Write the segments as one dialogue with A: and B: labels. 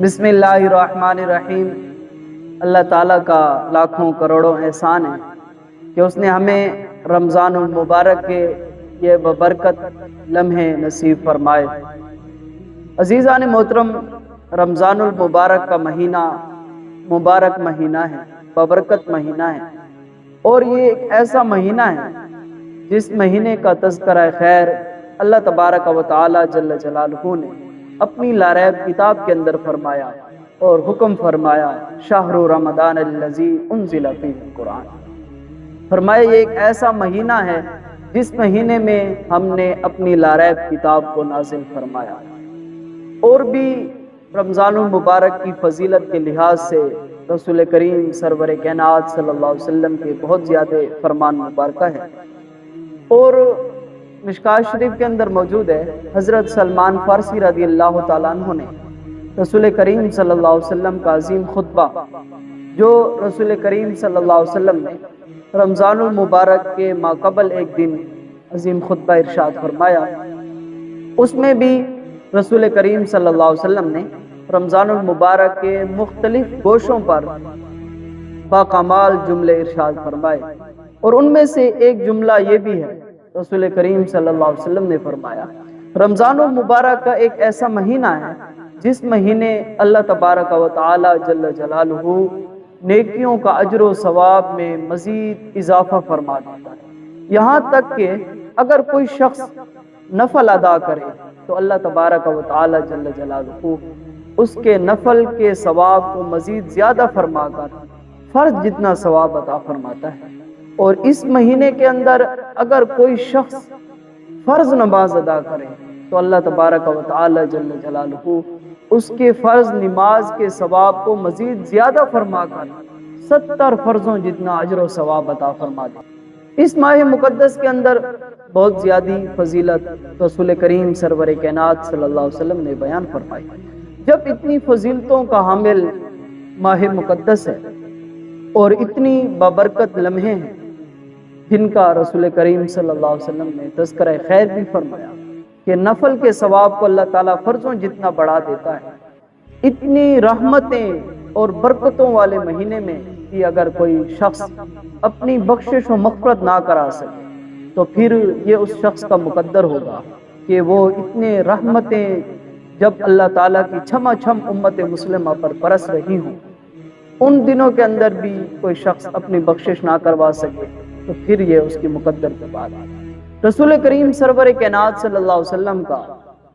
A: بسم اللہ الرحمن الرحیم۔ اللہ تعالیٰ کا لاکھوں کروڑوں احسان ہے کہ اس نے ہمیں رمضان المبارک کے یہ ببرکت لمحے نصیب فرمائے۔ عزیزان محترم، رمضان المبارک کا مہینہ مبارک مہینہ ہے، ببرکت مہینہ ہے۔ اور یہ ایک ایسا مہینہ ہے جس مہینے کا تذکرہ خیر اللہ تبارک و تعالی جل جلالہ نے۔ اپنی لاریب کتاب کے اندر فرمایا اور حکم فرمایا شاہر رمضان الذی انزل فیہ القرآن۔ فرمایا، یہ ایک ایسا مہینہ ہے جس مہینے میں ہم نے اپنی لاریب کتاب کو نازل فرمایا۔ اور بھی رمضان المبارک کی فضیلت کے لحاظ سے رسول کریم سرور کائنات صلی اللہ علیہ وسلم کے بہت زیادہ فرمان مبارکہ ہے۔ اور مشکات شریف کے اندر موجود ہے، حضرت سلمان فارسی رضی اللہ تعالیٰ عنہ نے۔ رسول کریم صلی اللہ علیہ وسلم کا عظیم خطبہ، جو رسول کریم صلی اللہ علیہ وسلم نے رمضان المبارک کے ماقبل ایک دن عظیم خطبہ ارشاد فرمایا۔ اس میں بھی رسول کریم صلی اللہ علیہ وسلم نے رمضان المبارک کے مختلف گوشوں پر باقامال جملے ارشاد فرمائے۔ اور ان میں سے ایک جملہ یہ بھی ہے رسول کریم صلی اللہ علیہ وسلم نے فرمایا، رمضان المبارک کا ایک ایسا مہینہ ہے، جس مہینے اللہ تبارک و تعالی جل جلالہ نیکیوں کا اجر و ثواب میں مزید اضافہ فرما دیتا ہے۔ یہاں تک کہ اگر کوئی شخص نفل ادا کرے، تو اللہ تبارک و تعالی جل جلالہ اس کے نفل کے ثواب کو مزید زیادہ فرما کر فرض جتنا ثواب عطا فرماتا ہے۔ اور اس مہینے کے اندر اگر کوئی شخص فرض نماز ادا کرے، تو اللہ تبارک و تعالی جل جلالہ اس کے فرض نماز کے ثواب کو مزید زیادہ فرما کر ستر فرضوں جتنا عجر و ثواب عطا فرما دے۔ اس ماہ مقدس کے اندر بہت زیادہ فضیلت رسول کریم سرور کائنات صلی اللہ علیہ وسلم نے بیان فرمائی۔ جب اتنی فضیلتوں کا حامل ماہ مقدس ہے اور اتنی بابرکت لمحے ہیں جن کا رسول کریم صلی اللہ علیہ وسلم نے تذکرہ خیر بھی فرمایا کہ نفل کے ثواب کو اللہ تعالیٰ فرضوں جتنا بڑھا دیتا ہے، اتنی رحمتیں اور برکتوں والے مہینے میں کہ اگر کوئی شخص اپنی بخشش و مغفرت نہ کرا سکے، تو پھر یہ اس شخص کا مقدر ہوگا کہ وہ اتنے رحمتیں جب اللہ تعالیٰ کی چھما چھم امت مسلمہ پر پرس رہی ہوں۔ ان دنوں کے اندر بھی کوئی شخص اپنی بخشش نہ کروا سکے۔ تو پھر یہ اس کی مقدر کے بعد رسول کریم سرور کائنات صلی اللہ علیہ وسلم کا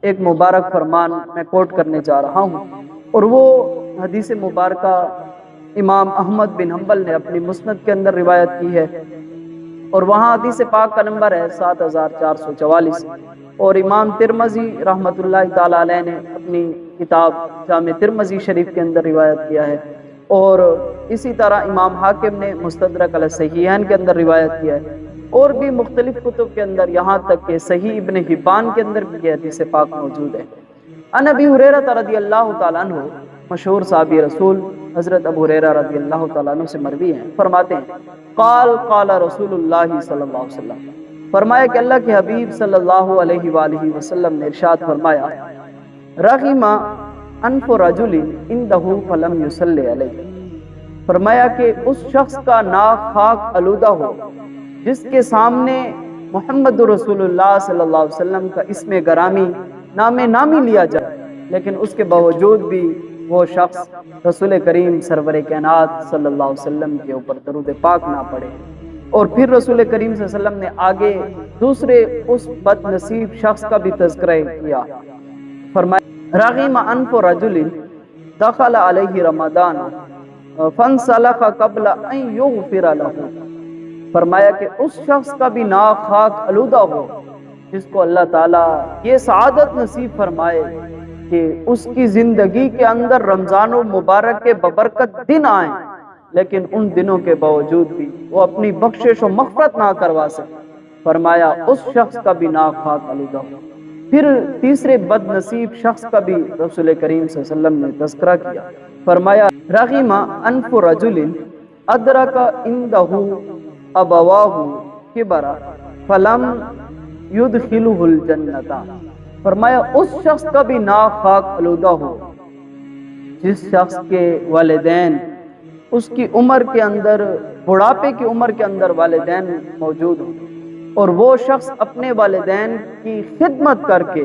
A: ایک مبارک فرمان میں کوٹ کرنے جا رہا ہوں۔ اور وہ حدیث مبارکہ امام احمد بن حنبل نے اپنی مسند کے اندر روایت کی ہے۔ اور وہاں حدیث پاک کا نمبر ہے سات ہزار چار سو چوالیس۔ اور امام ترمزی رحمۃ اللہ تعالی علیہ نے اپنی کتاب جامع ترمزی شریف کے اندر روایت کیا ہے۔ اور اسی طرح امام حاکم نے مستدرک علیہ صحیحین کے اندر روایت کیا ہے۔ اور بھی مختلف کتب کے اندر یہاں تک کہ صحیح ابن حبان کے اندر بھی یہ حدیث پاک موجود ہے۔ ان ابی حریرہ رضی اللہ تعالیٰ عنہ، مشہور صحابی رسول حضرت ابو حریرہ رضی اللہ تعالیٰ عنہ سے مروی ہیں۔ فرماتے ہیں، قال قال رسول اللہ صلی اللہ علیہ وسلم۔ فرمایا کہ اللہ کے حبیب صلی اللہ علیہ وآلہ وسلم نے ارشاد فرمایا رغیمہ انف رجل اندہو فلم یسلی علیہ فرمایا کہ اس شخص کا ناک خاک علودہ ہو، جس کے سامنے محمد رسول اللہ صلی اللہ علیہ وسلم کا اسم گرامی نام نامی لیا جائے، لیکن اس کے باوجود بھی وہ شخص رسول کریم سرور کائنات صلی اللہ علیہ وسلم کے اوپر درود پاک نہ پڑے اور پھر رسول کریم صلی اللہ علیہ وسلم نے آگے دوسرے اس بد نصیب شخص کا بھی تذکرہ کیا۔ فرمایا راغیم انف رجل دخل علیہ رمضان، فانسلخ قبل ان یغفر له. فرمایا کہ اس شخص کا بھی ناک خاک علودہ ہو، جس کو اللہ تعالیٰ یہ سعادت نصیب فرمائے کہ اس کی زندگی کے اندر رمضان و مبارک کے ببرکت دن آئیں، لیکن ان دنوں کے باوجود بھی وہ اپنی بخشش و مغفرت نہ کروا سکے۔ فرمایا، اس شخص کا بھی ناک خاک علودہ ہو۔ پھر تیسرے بد نصیب شخص کا بھی رسول کریم صلی اللہ علیہ وسلم نے تذکرہ کیا۔ فرمایا رغیما انف رجل ادرک اندہو ابواہو کبرا فلم یدخلہ الجنتا فرمایا، اس شخص کا بھی ناک خاک علودہ ہو۔ جس شخص کے والدین، اس کی عمر کے اندر، بڑھاپے کی عمر کے اندر والدین موجود ہوں۔ اور وہ شخص اپنے والدین کی خدمت کر کے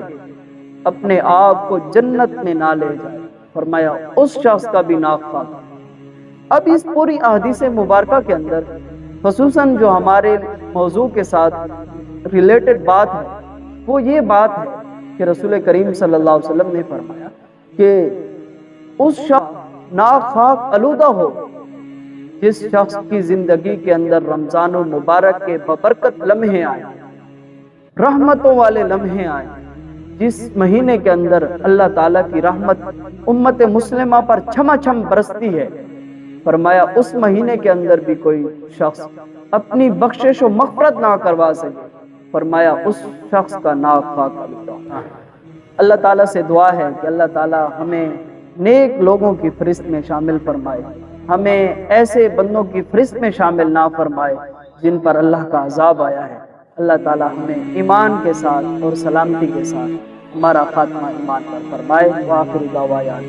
A: اپنے آپ کو جنت میں نہ لے جائے۔ فرمایا، اس شخص کا بھی ناک اب اس پوری احادیث مبارکہ کے اندر، خصوصاً جو ہمارے موضوع کے ساتھ ریلیٹڈ بات ہے، وہ یہ بات ہے کہ رسول کریم صلی اللہ علیہ وسلم نے فرمایا کہ اس شخص ناخاک علودہ ہو۔ جس شخص کی زندگی کے اندر رمضان المبارک کے ببرکت لمحے آئے، رحمتوں والے لمحے آئے، جس مہینے کے اندر اللہ تعالیٰ کی رحمت امت مسلمہ پر چھما چھم برستی ہے۔ فرمایا، اس مہینے کے اندر بھی کوئی شخص اپنی بخشش و مغفرت نہ کروا سکے۔ فرمایا، اس شخص کا ناک خاک اللہ تعالیٰ سے دعا ہے کہ اللہ تعالیٰ ہمیں نیک لوگوں کی فرست میں شامل فرمائے۔ ہمیں ایسے بندوں کی فرست میں شامل نہ فرمائے جن پر اللہ کا عذاب آیا ہے۔ اللہ تعالیٰ ہمیں ایمان کے ساتھ اور سلامتی کے ساتھ ہمارا خاتمہ ایمان پر فرمائے۔ وآخر دعوایان